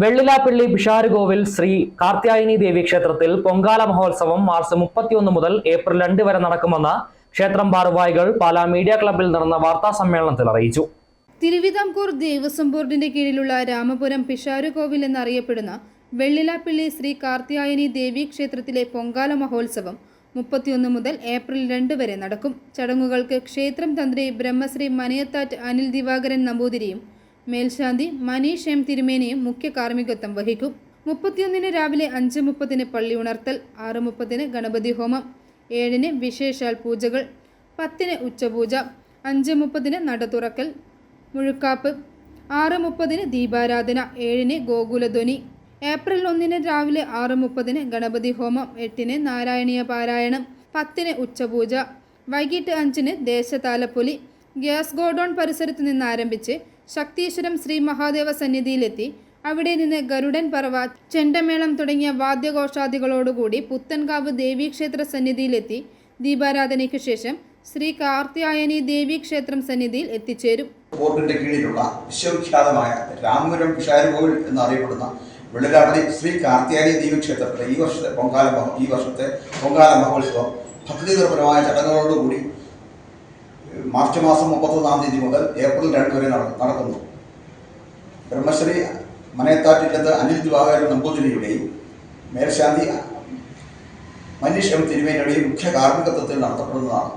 വെള്ളിലാപ്പള്ളി പിഷാരുകോവിൽ ശ്രീ കാർത്യായനി ദേവി ക്ഷേത്രത്തിൽ പൊങ്കാല മഹോത്സവം മാർച്ച് മുപ്പത്തിയൊന്ന് മുതൽ ഏപ്രിൽ രണ്ട് വരെ നടക്കുമെന്ന് ക്ഷേത്രം ഭാരവാഹികൾ പാലാ മീഡിയ ക്ലബിൽ നടന്ന വാർത്താ സമ്മേളനത്തിൽ അറിയിച്ചു. തിരുവിതാംകൂർ ദേവസ്വം ബോർഡിന്റെ കീഴിലുള്ള രാമപുരം പിഷാരുകോവിൽ എന്നറിയപ്പെടുന്ന വെള്ളിലാപ്പിള്ളി ശ്രീ കാർത്യായനി ദേവി ക്ഷേത്രത്തിലെ പൊങ്കാല മഹോത്സവം മുപ്പത്തിയൊന്ന് മുതൽ ഏപ്രിൽ രണ്ട് വരെ നടക്കും. ചടങ്ങുകൾക്ക് ക്ഷേത്രം തന്ത്രി ബ്രഹ്മശ്രീ മനയത്താറ്റ് അനിൽ ദിവാകരൻ നമ്പൂതിരിയും മേൽശാന്തി മനീഷ് എം തിരുമേനിയും മുഖ്യ കാർമ്മികത്വം വഹിക്കും. മുപ്പത്തിയൊന്നിന് രാവിലെ അഞ്ച് മുപ്പതിന് പള്ളി ഉണർത്തൽ ആറ് മുപ്പതിന് ഗണപതി ഹോമം ഏഴിന് വിശേഷാൽ പൂജകൾ പത്തിന് ഉച്ചപൂജ അഞ്ച് മുപ്പതിന് നട തുറക്കൽ മുഴുക്കാപ്പ് ആറ് മുപ്പതിന് ദീപാരാധന ഏഴിന് ഗോകുലധ്വനി ഏപ്രിൽ ഒന്നിന് രാവിലെ ആറ് മുപ്പതിന് ഗണപതി ഹോമം എട്ടിന് നാരായണീയ പാരായണം പത്തിന് ഉച്ചപൂജ വൈകിട്ട് അഞ്ചിന് ദേശതാലപ്പൊലി ഗ്യാസ് ഗോഡൌൺ പരിസരത്ത് നിന്ന് ആരംഭിച്ച് ശക്തീശ്വരം ശ്രീ മഹാദേവ സന്നിധിയിലെത്തി. അവിടെ നിന്ന് ഗരുഡൻ പറവ ചെണ്ടമേളം തുടങ്ങിയ വാദ്യഘോഷാദികളോടുകൂടി പുത്തൻകാവ് ദേവീക്ഷേത്ര സന്നിധിയിലെത്തി. ദീപാരാധനയ്ക്ക് ശേഷം ശ്രീ കാർത്യായനി ദേവീക്ഷേത്രം സന്നിധിയിൽ എത്തിച്ചേരും. ബോർഡിന്റെ കീഴിലുള്ള വിശ്വവിഖ്യാതമായ രാമപുരം പിഷാരുകോവിൽ എന്നറിയപ്പെടുന്ന വെള്ളിലാപ്പള്ളി ശ്രീ കാർത്തിയാനി ദേവീക്ഷേത്രത്തിലെ ഈ വർഷത്തെ പൊങ്കാല ഈ വർഷത്തെ പൊങ്കാല മഹോത്സവം ഭക്തിനിർഭരമായ ചടങ്ങുകളോടുകൂടി മാർച്ച് മാസം മുപ്പത്തൊന്നാം തീയതി മുതൽ ഏപ്രിൽ രണ്ട് വരെ നടക്കുന്നു. ബ്രഹ്മശ്രീ മനയത്താറ്റില്ലത്ത് അനിൽ ദിവാകരൻ നമ്പൂതിരിയുടെയും മേൽശാന്തി മനീഷ് എം തിരുമേനിയുടെയും മുഖ്യ കാർമ്മികത്വത്തിൽ നടത്തപ്പെടുന്നതാണ്.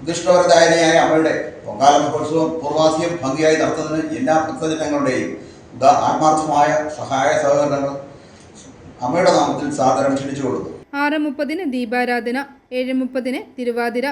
ഉദ്ദിഷ്ടവരദായനയായ അമ്മയുടെ പൊങ്കാല മഹോത്സവം പൂർവാധികം ഭംഗിയായി നടത്തുന്നതിന് എല്ലാ ഭക്തജനങ്ങളുടെയും ഉദാ ആത്മാർത്ഥമായ സഹായ സഹകരണങ്ങൾ അമ്മയുടെ നാമത്തിൽ സാദരം ക്ഷണിച്ചുകൊള്ളുന്നു. ആറ് മുപ്പതിന് ദീപാരാധന ഏഴ് മുപ്പതിന് തിരുവാതിര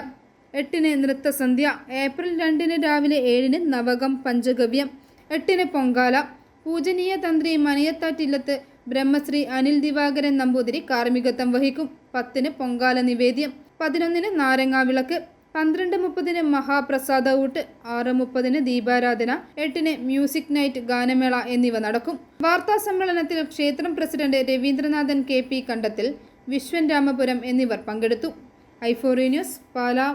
എട്ടിന് നൃത്തസന്ധ്യ ഏപ്രിൽ രണ്ടിന് രാവിലെ ഏഴിന് നവകം പഞ്ചഗവ്യം എട്ടിന് പൊങ്കാല പൂജനീയ തന്ത്രി മനയത്താറ്റില്ലത്ത് ബ്രഹ്മശ്രീ അനിൽ ദിവാകരൻ നമ്പൂതിരി കാർമ്മികത്വം വഹിക്കും പത്തിന് പൊങ്കാല നിവേദ്യം പതിനൊന്നിന് നാരങ്ങാവിളക്ക് പന്ത്രണ്ട് മുപ്പതിന് മഹാപ്രസാദ ഊട്ട് ആറ് മുപ്പതിന് ദീപാരാധന എട്ടിന് മ്യൂസിക് നൈറ്റ് ഗാനമേള എന്നിവ നടക്കും. വാർത്താ സമ്മേളനത്തിൽ ക്ഷേത്രം president Raveendranathan K P Kandathil Viswan Ramapuram എന്നിവർ പങ്കെടുത്തു. ഐഫോറി ന്യൂസ് പാലാ.